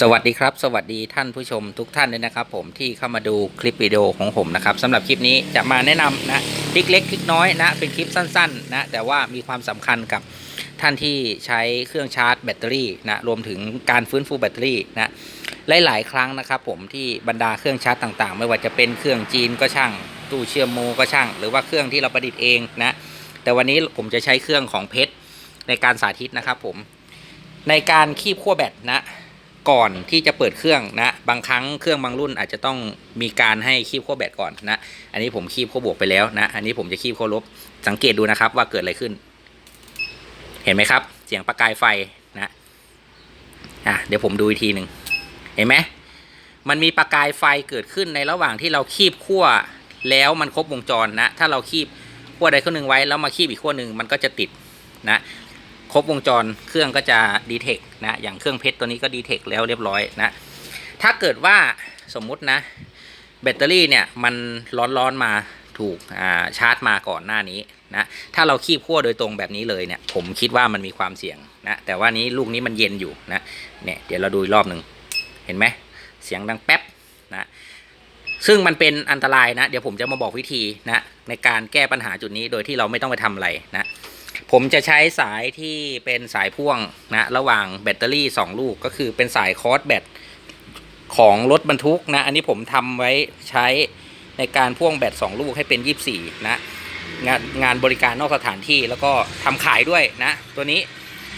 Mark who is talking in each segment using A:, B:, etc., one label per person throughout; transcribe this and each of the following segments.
A: สวัสดีครับ สวัสดีท่านผู้ชมทุกท่านเลยนะครับ ผมที่เข้ามาดูคลิปวิดีโอของผมนะครับสำหรับคลิปนี้จะมาแนะนำนะทริกเล็กทริกน้อยนะเป็นคลิปสั้นๆนะแต่ว่ามีความสำคัญกับท่านที่ใช้เครื่องชาร์จแบตเตอรี่นะรวมถึงการฟื้นฟูแบตเตอรี่นะหลายๆ ครั้งนะครับ ผมที่บรรดาเครื่องชาร์จต่างๆ ไม่ว่าจะเป็นเครื่องจีนก็ช่างตู้เชื่อมโมก็ช่าง หรือว่าเครื่องที่เราประดิษฐ์เองนะแต่วันนี้ผมจะใช้เครื่องของเพชรในการสาธิตนะครับ ผมในการคีบขั้วแบตนะ ก่อนที่จะเปิดเครื่องนะ บางครั้งเครื่องบางรุ่นอาจจะต้องมีการให้คีบขั้วแบตก่อนนะ อันนี้ผมคีบขั้วบวกไปแล้วนะ อันนี้ผมจะคีบขั้วลบ สังเกตดูนะครับว่าเกิดอะไรขึ้น เห็นไหมครับ เสียงประกายไฟนะอะเดี๋ยวผมดูอีกทีหนึ่งเห็นไหมมันมีประกายไฟเกิดขึ้นในระหว่างที่เราคีบขั้วแล้วมันครบวงจรนะ ถ้าเราคีบขั้วใดขั้วหนึ่งไว้แล้วมาคีบอีกขั้วหนึ่งมันก็จะติด ครบวงจรเครื่องก็จะดีเทคนะอย่างเครื่องเพชรตัวนี้ก็ดีเทคแล้วเรียบร้อยนะ ถ้าเกิดว่าสมมุตินะ แบตเตอรี่เนี่ยมันร้อนๆมาถูกชาร์จมาก่อนหน้านี้นะถ้าเราคีบขั้วโดยตรงแบบนี้เลยเนี่ยผมคิดว่ามันมีความเสี่ยงนะแต่ว่านี้ลูกนี้มันเย็นอยู่นะเนี่ยเดี๋ยวเราดูอีกรอบหนึ่งเห็นไหมเสียงดังแป๊บนะซึ่งมันเป็นอันตรายนะ เดี๋ยวผมจะมาบอกวิธีนะในการแก้ปัญหาจุดนี้โดยที่เราไม่ต้องไปทำอะไรนะ ผมจะใช้สายที่เป็นสายพ่วงนะระหว่างแบตเตอรี่ 2 ลูกก็คือเป็นสายคอร์สแบตของรถบรรทุกนะ อันนี้ผมทำไว้ใช้ในการพ่วงแบต2ลูกให้เป็น 24 นะงานงานบริการนอกสถานที่แล้วก็ทำขายด้วยนะ ตัวนี้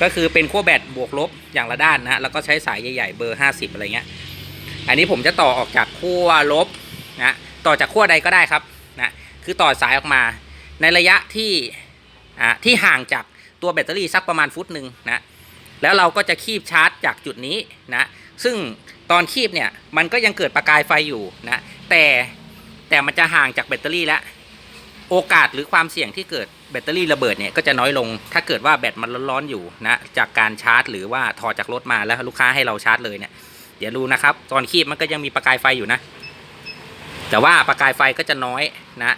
A: ก็คือเป็นขั้วแบตบวกลบอย่างละด้านนะแล้วก็ใช้สายใหญ่ๆเบอร์ 50 อะไรเงี้ย อันนี้ผมจะต่อออกจากขั้วลบนะต่อจากขั้วใดก็ได้ครับนะคือต่อสายออกมาในระยะที่ อะที่ห่างจากตัวแบตเตอรี่สักประมาณฟุตหนึ่งนะแล้วเราก็จะคีบชาร์จจากจุดนี้นะซึ่งตอนคีบเนี่ยมันก็ยังเกิดประกายไฟอยู่นะแต่แต่มันจะห่างจากแบตเตอรี่แล้วโอกาสหรือความเสี่ยงที่เกิดแบตเตอรี่ระเบิดเนี่ยก็จะน้อยลง ถ้าเกิดว่าแบตมันร้อนๆอยู่นะจากการชาร์จ หรือว่าถอดจากรถมาแล้วลูกค้าให้เราชาร์จเลยเนี่ยเดี๋ยวดูนะครับ ตอนคีบมันก็ยังมีประกายไฟอยู่นะ แต่ว่าประกายไฟก็จะน้อยนะ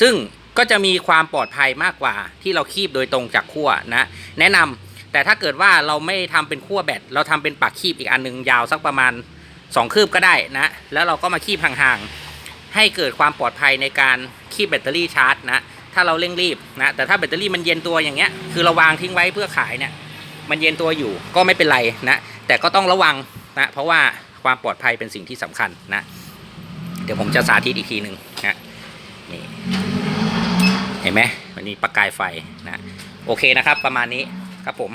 A: ซึ่ง ก็จะมีความปลอดภัยมากกว่า ที่เราคีบโดยตรงจากขั้วนะแนะนำแต่ถ้าเกิดว่าเราไม่ทำเป็นขั้วแบตเราทำเป็นปากคีบอีกอันหนึงยาวสักประมาณ 2 คืบก็ได้นะแล้วเราก็มาคีบห่างๆให้เกิดความปลอดภัยในการคีบแบตเตอรี่ชาร์จนะถ้าเราเร่งรีบนะแต่ถ้าแบตเตอรี่มันเย็นตัวอย่างเงี้ยคือเราวางทิ้งไว้เพื่อขายเนี่ยมันเย็นตัวอยู่ก็ไม่เป็นไรนะแต่ก็ต้องระวังนะเพราะว่าความปลอดภัยเป็นสิ่งที่สำคัญนะเดี๋ยวผมจะสาธิตอีกทีหนึ่งนะนี่ เห็นไหมมันมีประกายไฟนะ โอเคนะครับ ประมาณนี้ครับผม